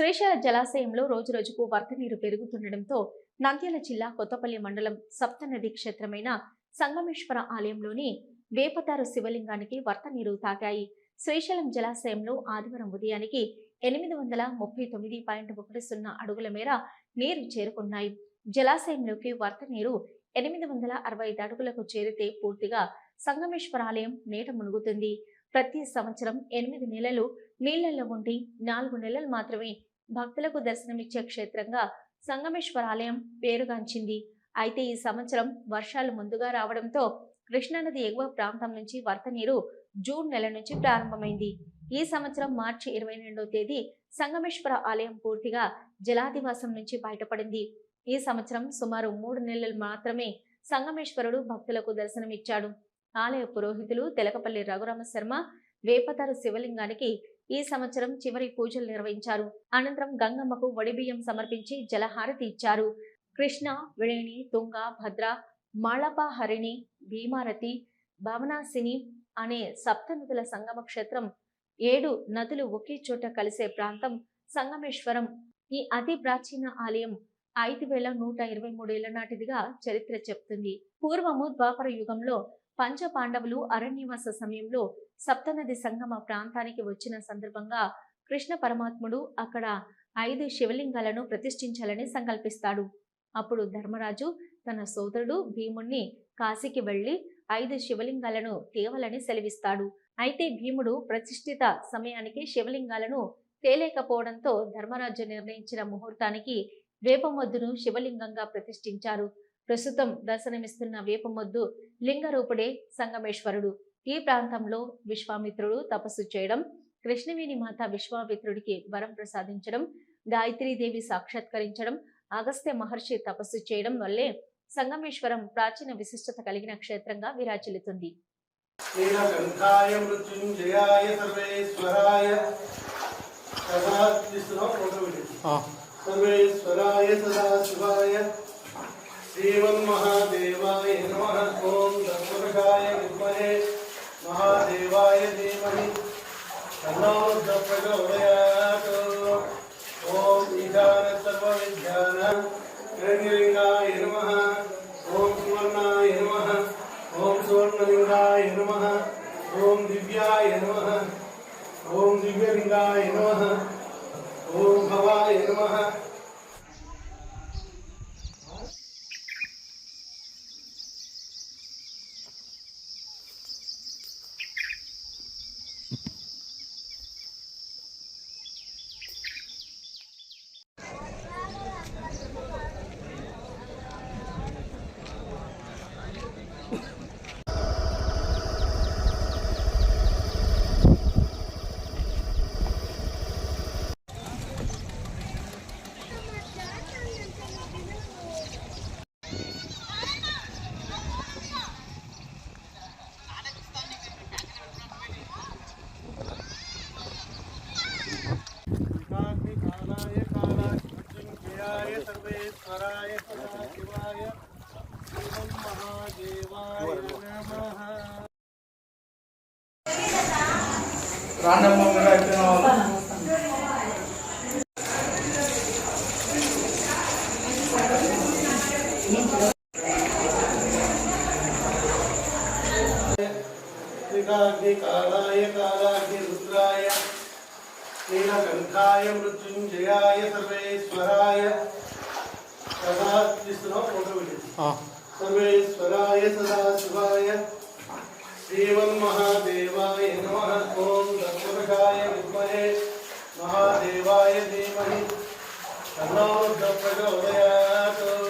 శ్రీశైల జలాశయంలో రోజురోజుకు వరద నీరు పెరుగుతుండటంతో నంద్యాల జిల్లా కొత్తపల్లి మండలం సప్తనది క్షేత్రమైన సంగమేశ్వర ఆలయంలోని వేపతారు శివలింగానికి వరద నీరు తాకాయి. శ్రీశైలం జలాశయంలో ఆదివారం ఉదయానికి ఎనిమిది వందల ముప్పై తొమ్మిది పాయింట్ ఒకటి సున్నా అడుగుల మేర నీరు చేరుకున్నాయి. జలాశయంలోకి వరద నీరు ఎనిమిది వందల అరవై ఐదు అడుగులకు చేరితే పూర్తిగా సంగమేశ్వర ఆలయం నీట మునుగుతుంది. ప్రతి సంవత్సరం ఎనిమిది నెలలు నీళ్ళలో ఉండి నాలుగు నెలలు మాత్రమే భక్తులకు దర్శనమిచ్చే క్షేత్రంగా సంగమేశ్వర ఆలయం పేరుగాంచింది. అయితే ఈ సంవత్సరం వర్షాలు ముందుగా రావడంతో కృష్ణానది ఎగువ ప్రాంతం నుంచి వరద నీరు జూన్ నెల నుంచి ప్రారంభమైంది. ఈ సంవత్సరం మార్చి ఇరవై రెండవ తేదీ సంగమేశ్వర ఆలయం పూర్తిగా జలాదివాసం నుంచి బయటపడింది. ఈ సంవత్సరం సుమారు మూడు నెలలు మాత్రమే సంగమేశ్వరుడు భక్తులకు దర్శనమిచ్చాడు. ఆలయ పురోహితులు తెలకపల్లి రఘురామ శర్మ వేపతారు శివలింగానికి ఈ సంవత్సరం చివరి పూజలు నిర్వహించారు. అనంతరం గంగమ్మకు వడిబియ్యం సమర్పించి జలహారతి ఇచ్చారు. కృష్ణ విళేణి తుంగ భద్ర మళపహరిణి భీమారతి భవనాసిని అనే సప్తనదుల సంగమ క్షేత్రం ఏడు నదులు ఒకే చోట కలిసే ప్రాంతం సంగమేశ్వరం. ఈ అతి ప్రాచీన ఆలయం ఐదు వేల నూట ఇరవై మూడేళ్ళ నాటిదిగా చరిత్ర చెప్తుంది. పూర్వము ద్వాపర యుగంలో పంచ పాండవులు అరణ్యవాస సమయంలో సప్తనది సంగమ ప్రాంతానికి వచ్చిన సందర్భంగా కృష్ణ పరమాత్ముడు అక్కడ ఐదు శివలింగాలను ప్రతిష్ఠించాలని సంకల్పిస్తాడు. అప్పుడు ధర్మరాజు తన సోదరుడు భీముణ్ణి కాశీకి వెళ్ళి ఐదు శివలింగాలను తేవాలని సెలవిస్తాడు. అయితే భీముడు ప్రతిష్ఠిత సమయానికి శివలింగాలను తేలేకపోవడంతో ధర్మరాజు నిర్ణయించిన ముహూర్తానికి వేపమొద్దును శివలింగంగా ప్రతిష్ఠించారు. ప్రస్తుతం దర్శనమిస్తున్న వేపమొద్దు లింగరూపుడే సంగమేశ్వరుడు. ఈ ప్రాంతంలో విశ్వామిత్రుడు తపస్సు చేయడం కృష్ణవేణి మాత విశ్వామిత్రుడికి వరం ప్రసాదించడం గాయత్రీదేవి సాక్షాత్కరించడం అగస్త్య మహర్షి తపస్సు చేయడం వల్లే సంగమేశ్వరం ప్రాచీన విశిష్టత కలిగిన క్షేత్రంగా మృత్యుంజయాయ సర్వేశ్వరాయ సదాశివాయ శ్రీమన్మహాదేవాయ నమః ఓం ధర్మరకాయ విద్మహే మహాదేవాయ ధీమహి తన్నో ప్రచోదయాత్ ఓం ఈశాన సర్వవిద్యాన హిరణ్యలింగాయ నమః ఓం సువర్ణాయ నమః ఓం సువర్ణలింగాయ నమః ఓం దివ్యాయ నమః ఓం దివ్యలింగాయ నమః ఓం భవాయ నమః కాలాయ సర్వేశ్వరాయ సదాశివాయ మహాదేవాయ నమః వాళ్ళు కాలాయ కాలాగ్ని రుద్రాయ నీలకంఠాయ మృత్యుంజయాయ సర్వేశ్వరాయ సదా తీస్తున్నావు ఫోటో పెట్టి సర్వేశ్వరాయ సదాశివాయ శ్రీమన్మహాదేవాయ నమః. ఓం ధర్మరకాయ విద్మహే. మహాదేవాయ ధీమహి. తన్నో ప్రచోదయాత్ ఓం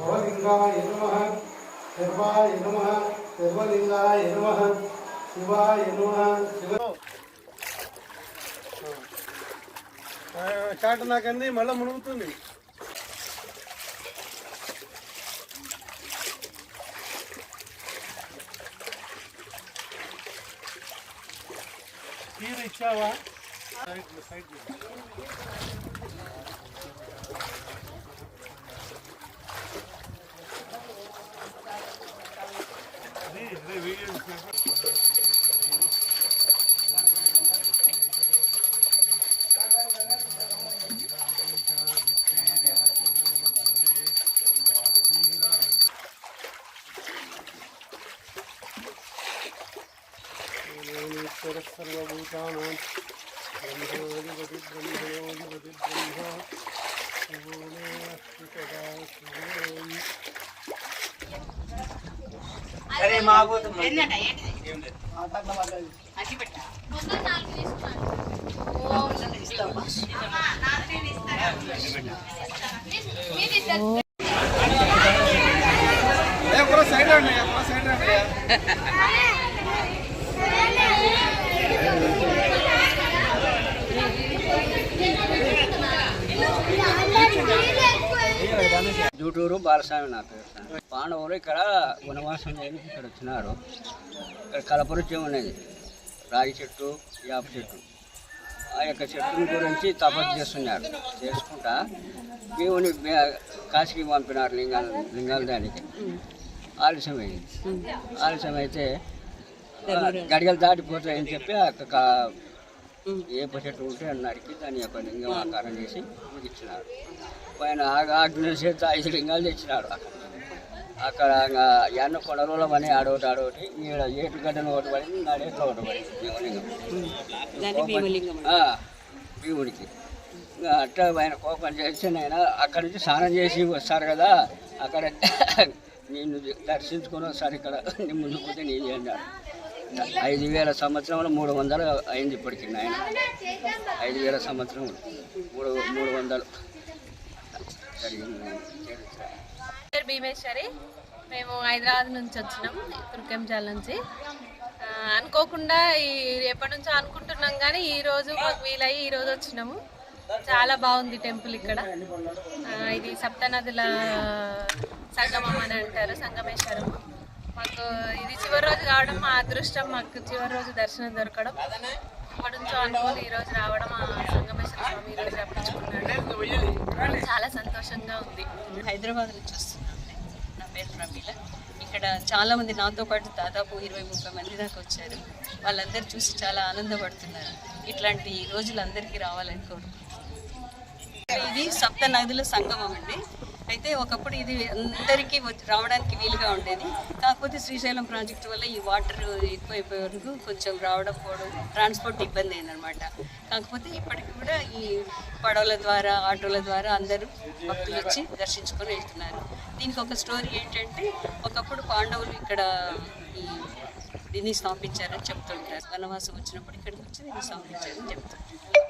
భవలింగాయ నమ శర్వాయ నమ శర్వలింగాయ నమ శివాయ నమ శివ చాట నాకంది మళ్ళీ మునుగుతుంది. తీరు ఇచ్చావా? సైడ్ సైడ్ ఈశ్వర సర్వభూతానాం బ్రహ్మాధిపతి బ్రహ్మయోధిపతి బ్రహ్మ శివోనే అస్తి సదా శివోం. సైడ్ రండి సైడ్ రండి బాలస్వామి నా పేరు పాండవులు ఇక్కడ వనవాసం చేయడానికి ఇక్కడ వచ్చినారు. ఇక్కడ కలపరుత్యం అనేది రాగి చెట్టు యాప చెట్టు. ఆ యొక్క చెట్టుని గురించి తపస్సు చేస్తున్నారు. చేసుకుంటా దేవుని కాశీకి పంపినారు లింగాల లింగాల దానికి. ఆలస్యం అయింది ఆలస్యం అయితే గడిగలు దాటిపోతాయని చెప్పి ఆ ఏ చెట్టు ఉంటే అని నరికి దాని యొక్క లింగం ఆకారం చేసి ముగిచ్చినారు పైన ఆగ- ఆగ్నేయ చేత ఐదు లింగాలు తెచ్చినాడు అక్కడ. అక్కడ ఎన్న కొడలలో పని ఆడోటి ఆడోటి ఈడ ఏటు గడ్డను ఒకటి పడింది నాడేట్లో ఒకటి పడింది భీమలింగం భీముడికి. అట్లా ఆయన కోపం చేసి నేను అక్కడి నుంచి స్నానం చేసి వస్తారు కదా అక్కడ నిన్ను దర్శించుకొని ఒకసారి ఇక్కడ ముందు పోతే నేను అన్నాడు ఐదు వేల సంవత్సరంలో మూడు వందలు అయింది ఇప్పటికి ఆయన ఐదు వేల సంవత్సరం మూడు మూడు వందలు. పేరు భీమేశ్వరి. మేము హైదరాబాద్ నుంచి వచ్చినాం తుర్కెంజాల నుంచి. అనుకోకుండా ఈ ఎప్పటి నుంచో అనుకుంటున్నాం కానీ ఈ రోజు మాకు వీలయ్యి ఈ రోజు వచ్చినాము. చాలా బాగుంది టెంపుల్ ఇక్కడ. ఇది సప్తనదుల సంగమం అని అంటారు సంగమేశ్వరం మాకు ఇది చివరి రోజు కావడం మా అదృష్టం మాకు చివరి రోజు దర్శనం దొరకడం. ఎప్పటి నుంచో అనుకోని ఈ రోజు రావడం ఆ సంగమేశ్వర స్వామి ఈ రోజు చాలా సంతోషంగా ఉంది. హైదరాబాద్ నుంచి వస్తున్నాను నా పేరు ప్రమీల. ఇక్కడ చాలా మంది నాతో పాటు దాదాపు ఇరవై ముప్పై మంది దాకా వచ్చారు. వాళ్ళందరూ చూసి చాలా ఆనందపడుతున్నారు. ఇట్లాంటి రోజులు అందరికీ రావాలని కోరుకుంటున్నాను. ఇది సప్త నదుల సంగమం అండి. అయితే ఒకప్పుడు ఇది అందరికీ రావడానికి వీలుగా ఉండేది. కాకపోతే శ్రీశైలం ప్రాజెక్ట్ వల్ల ఈ వాటర్ ఎక్కువైపోయే వరకు కొంచెం రావడం పోవడం ట్రాన్స్పోర్ట్ ఇబ్బంది అయిందనమాట కాకపోతే ఇప్పటికి కూడా ఈ పడవల ద్వారా ఆటోల ద్వారా అందరూ భక్తులు వచ్చి దర్శించుకొని వెళ్తున్నారు. దీనికి ఒక స్టోరీ ఏంటంటే ఒకప్పుడు పాండవులు ఇక్కడ ఈ దీన్ని స్థాపించారని చెప్తుంటారు. వనవాసం వచ్చినప్పుడు ఇక్కడికి వచ్చి దీన్ని స్థాపించారని చెప్తుంటారు.